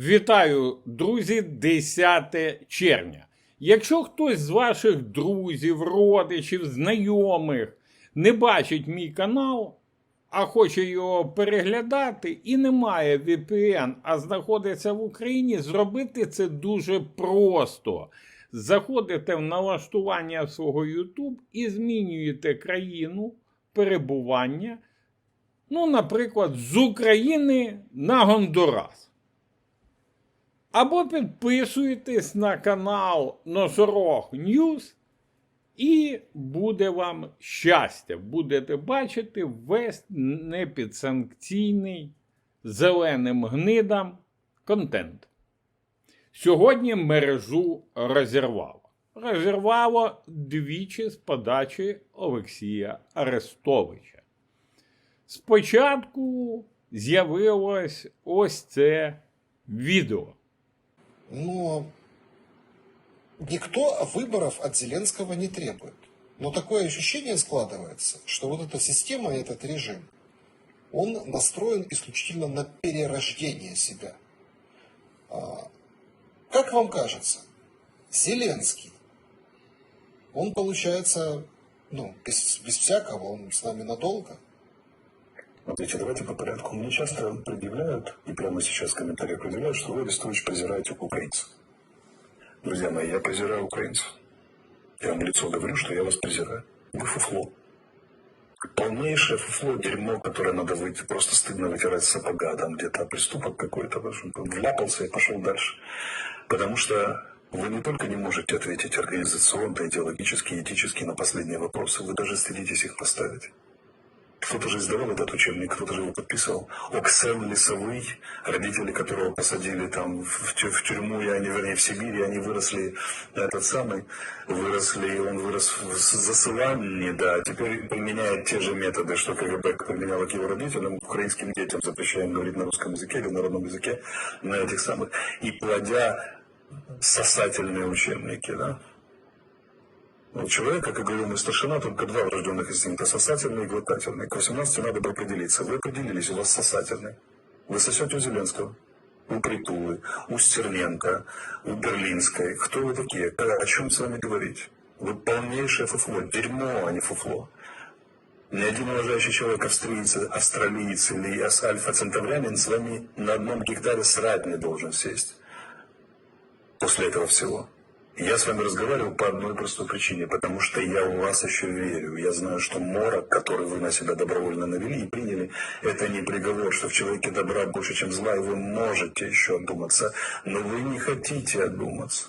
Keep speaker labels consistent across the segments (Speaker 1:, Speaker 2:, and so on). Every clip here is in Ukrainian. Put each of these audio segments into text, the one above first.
Speaker 1: Вітаю, друзі, 10 червня. Якщо хтось з ваших друзів, родичів, знайомих не бачить мій канал, а хоче його переглядати і не має VPN, а знаходиться в Україні, зробити це дуже просто. Заходите в налаштування свого YouTube і змінюєте країну перебування, ну, наприклад, з України на Гондурас. Або підписуйтесь на канал Носорог Ньюз, і буде вам щастя. Будете бачити весь непідсанкційний зеленим гнидам контент. Сьогодні мережу розірвало. Розірвало двічі з подачі Олексія Арестовича. Спочатку з'явилось ось це відео.
Speaker 2: Но никто выборов от Зеленского не требует. Но такое ощущение складывается, что вот эта система, этот режим, он настроен исключительно на перерождение себя. А, Как вам кажется, Зеленский, он получается, ну, без, без всякого, он с нами надолго?
Speaker 3: Смотрите, давайте по порядку. Мне часто предъявляют, и прямо сейчас в комментариях предъявляют, что вы, Арестович, презираете украинцев. Друзья мои, я презираю украинцев. Я вам лицо говорю, что я вас презираю. Вы фуфло. Полнейшее фуфло, дерьмо, которое надо выйти, просто стыдно вытирать сапога, там где-то приступок какой-то, вляпался и пошел дальше. Потому что вы не только не можете ответить организационно, идеологически, этически на последние вопросы, вы даже стыдитесь их поставить. Кто-то же издавал этот учебник, кто-то же его подписывал. Оксен Лесовый, родители которого посадили там в, в тюрьму, и они, вернее, в Сибири, они выросли, этот самый, выросли, он вырос в засылании, да, теперь применяет те же методы, что КГБ применяло к его родителям, украинским детям запрещаем говорить на русском языке или на родном языке, на этих самых, и плодя сосательные учебники, да. У человека, как говорил мой старшина, только два врожденных инстинкта – сосательный и глотательный. К 18 надо бы определиться. Вы определились, у вас сосательный. Вы сосете у Зеленского, у Притулы, у Стерненко, у Берлинской. Кто вы такие? О чем с вами говорить? Вы полнейшее фуфло, дерьмо, а не фуфло. Ни один уважающий человек, австриец, австралиец или альфа-центаврянин с вами на одном гектаре срать не должен сесть после этого всего. Я с вами разговаривал по одной простой причине, потому что я у вас еще верю. Я знаю, что морок, который вы на себя добровольно навели и приняли, это не приговор, что в человеке добра больше, чем зла, и вы можете еще одуматься, но вы не хотите одуматься.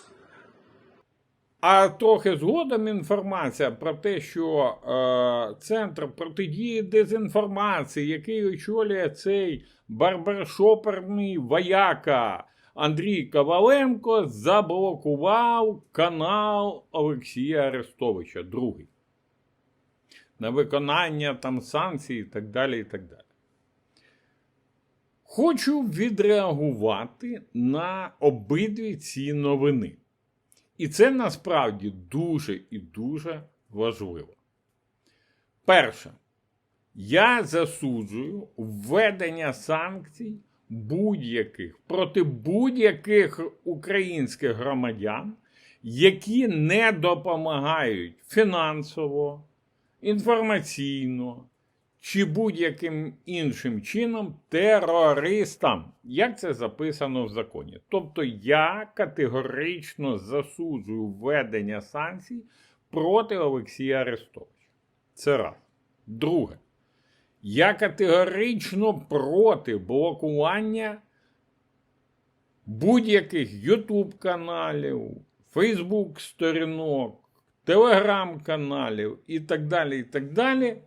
Speaker 1: А трохи згодом інформація про те, що е, Центр протидії дезінформації, який очолює цей барбершоперний вояка Андрій Коваленко, заблокував канал Олексія Арестовича, другий. На виконання там санкцій і так далі. і так далі. Хочу відреагувати на обидві ці новини. І це насправді дуже і дуже важливо. Перше, я засуджую введення санкцій будь-яких проти будь-яких українських громадян, які не допомагають фінансово, інформаційно чи будь-яким іншим чином терористам, як це записано в законі. Тобто я категорично засуджую введення санкцій проти Олексія Арестовича. Це раз. Друге. Я категорично проти блокування будь-яких YouTube каналів, Facebook сторінок, Telegram каналів і так далі, і так далі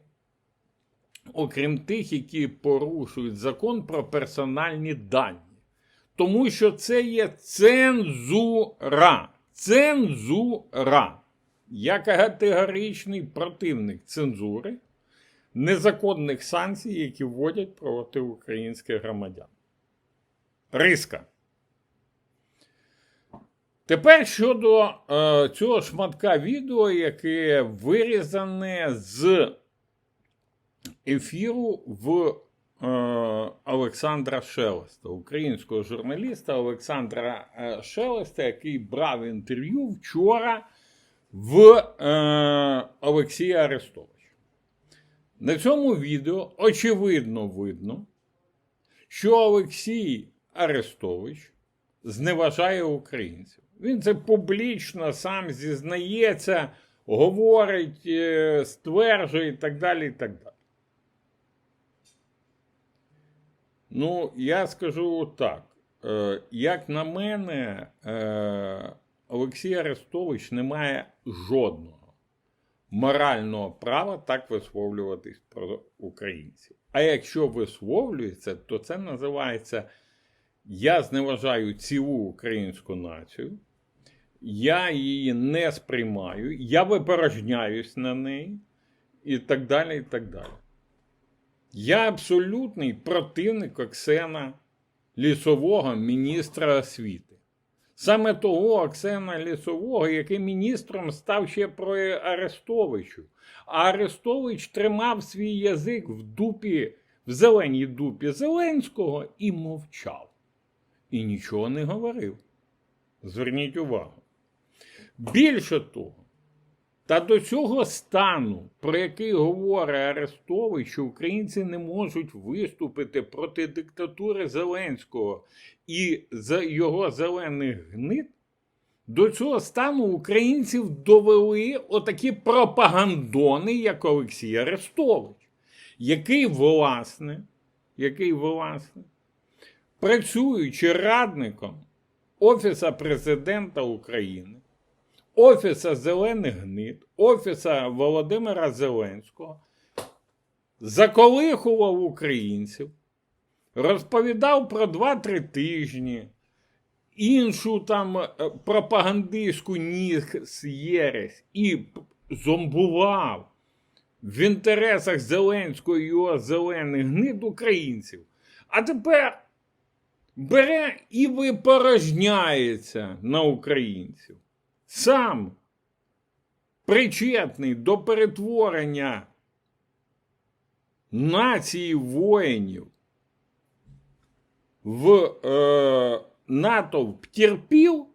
Speaker 1: окрім тих, які порушують закон про персональні дані. Тому що це є цензура. Цензура. Я категоричний противник цензури, незаконних санкцій, які вводять проти українських громадян. Риска. Тепер щодо е, цього шматка відео, яке вирізане з ефіру в е, Олександра Шелеста, українського журналіста Олександра е, Шелеста, який брав інтерв'ю вчора в е, Олексія Арестовича. На цьому відео очевидно видно, що Олексій Арестович зневажає українців. Він це публічно сам зізнається, говорить, е, стверджує і так далі. і так далі. Ну, я скажу так. Е, Як на мене, е, Олексій Арестович не має жодного морального права так висловлюватись про українців. А якщо висловлюється, то це називається Я зневажаю цілу українську націю, я її не сприймаю, я випорожняюсь на неї і так далі. і так далі. Я абсолютний противник Оксена Лісового, міністра освіти. Саме того Оксена Лісового, який міністром став ще при Арестовичу. А Арестович тримав свій язик в дупі, в зеленій дупі Зеленського і мовчав. І нічого не говорив. Зверніть увагу. Більше того, та до цього стану, про який говорить Арестович, що українці не можуть виступити проти диктатури Зеленського і за його зелених гнид, до цього стану українців довели отакі пропагандони, як Олексій Арестович, який, власне, який, власне, працюючи радником Офіса президента України, Офіса Зелених Гнид, Офіса Володимира Зеленського, заколихував українців, розповідав про 2-3 тижні, іншу там е, пропагандистську ніс єресь і зомбував в інтересах Зеленського і його зелених гнид українців. А тепер бере і випорожняється на українців. Сам причетний до перетворення нації воїнів в е, натовп терпів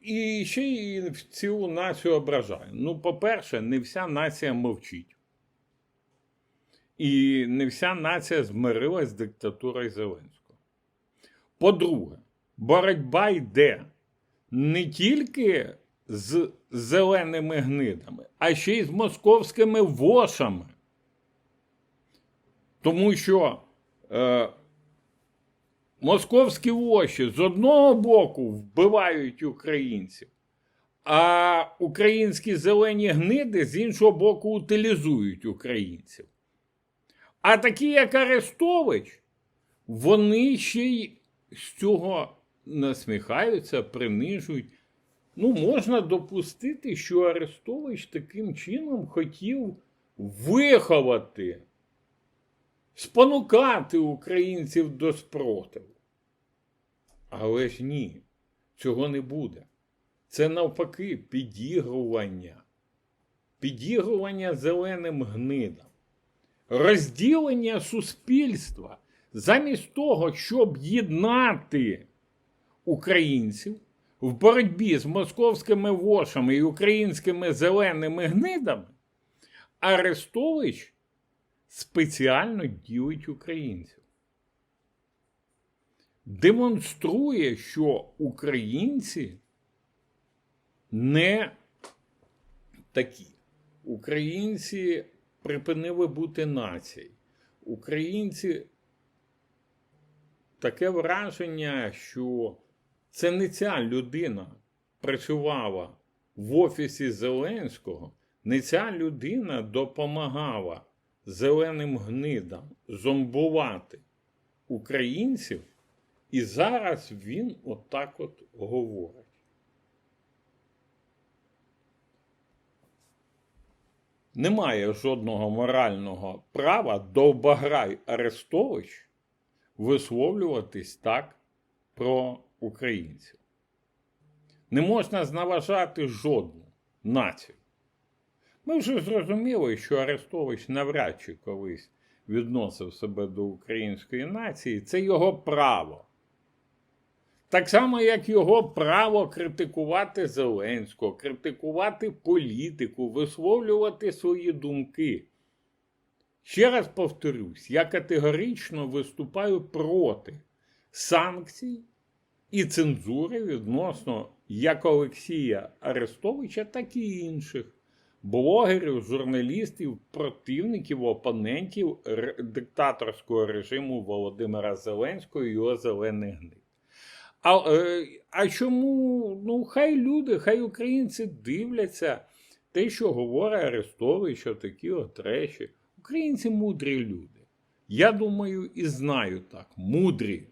Speaker 1: і ще й цілу націю ображає. Ну, по-перше, не вся нація мовчить. І не вся нація змирилась з диктатурою Зеленського. По-друге, боротьба йде не тільки з зеленими гнидами, а ще й з московськими вошами. Тому що е, московські воші з одного боку вбивають українців, а українські зелені гниди з іншого боку утилізують українців. А такі, як Арестович, вони ще й з цього насміхаються, принижують. Ну, можна допустити, що Арестович таким чином хотів виховати, спонукати українців до спротиву. Але ж ні, цього не буде. Це навпаки підігрування. Підігрування зеленим гнидам. Розділення суспільства замість того, щоб єднати українців в боротьбі з московськими вошами і українськими зеленими гнидами, Арестович спеціально ділить українців. Демонструє, що українці не такі. Українці припинили бути нацією. Українці таке враження, що це не ця людина працювала в офісі Зеленського, не ця людина допомагала зеленим гнидам зомбувати українців, і зараз він отак от говорить. Немає жодного морального права Довбаграй Арестович висловлюватись так про українців. Не можна зневажати жодну націю. Ми вже зрозуміли, що Арестович навряд чи колись відносив себе до української нації, це його право. Так само, як його право критикувати Зеленського, критикувати політику, висловлювати свої думки. Ще раз повторюсь, я категорично виступаю проти санкцій і цензури відносно як Олексія Арестовича, так і інших блогерів, журналістів, противників, опонентів диктаторського режиму Володимира Зеленського і його зелених гнид. А, е, а чому? Ну, хай люди, хай українці дивляться те, що говорить Арестович, такі от речі. Українці мудрі люди. Я думаю і знаю так, мудрі.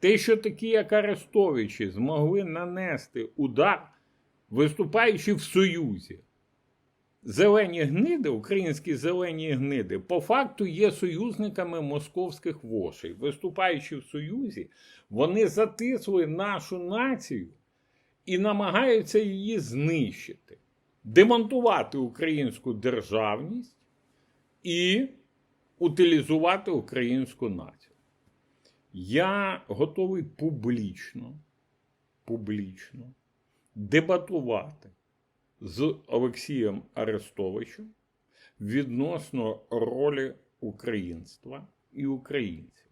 Speaker 1: Те, що такі, як Арестовичі, змогли нанести удар, виступаючи в Союзі. Зелені гниди, українські зелені гниди, по факту є союзниками московських вошей. Виступаючи в Союзі, вони затисли нашу націю і намагаються її знищити, демонтувати українську державність і утилізувати українську націю. Я готовий публічно, публічно дебатувати з Олексієм Арестовичем відносно ролі українства і українців.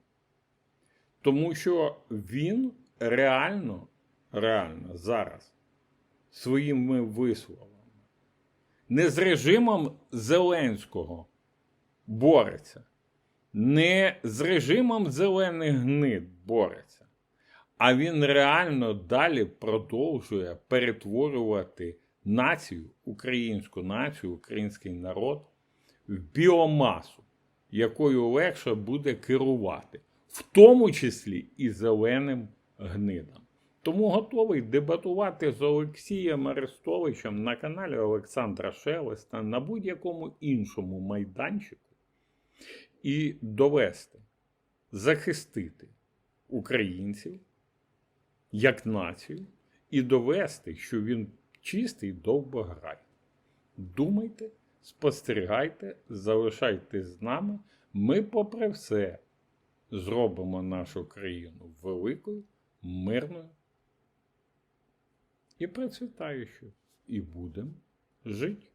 Speaker 1: Тому що він реально, реально зараз своїми висловами не з режимом Зеленського бореться, не з режимом зелених гнид бореться, а він реально далі продовжує перетворювати націю, українську націю, український народ в біомасу, якою легше буде керувати, в тому числі і зеленим гнидам. Тому готовий дебатувати з Олексієм Арестовичем на каналі Олександра Шелеста на будь-якому іншому майданчику і довести, захистити українців як націю і довести, що він чистий довбограй. Думайте, спостерігайте, залишайтесь з нами. Ми, попри все, зробимо нашу країну великою, мирною і процвітаючою. І будемо жити.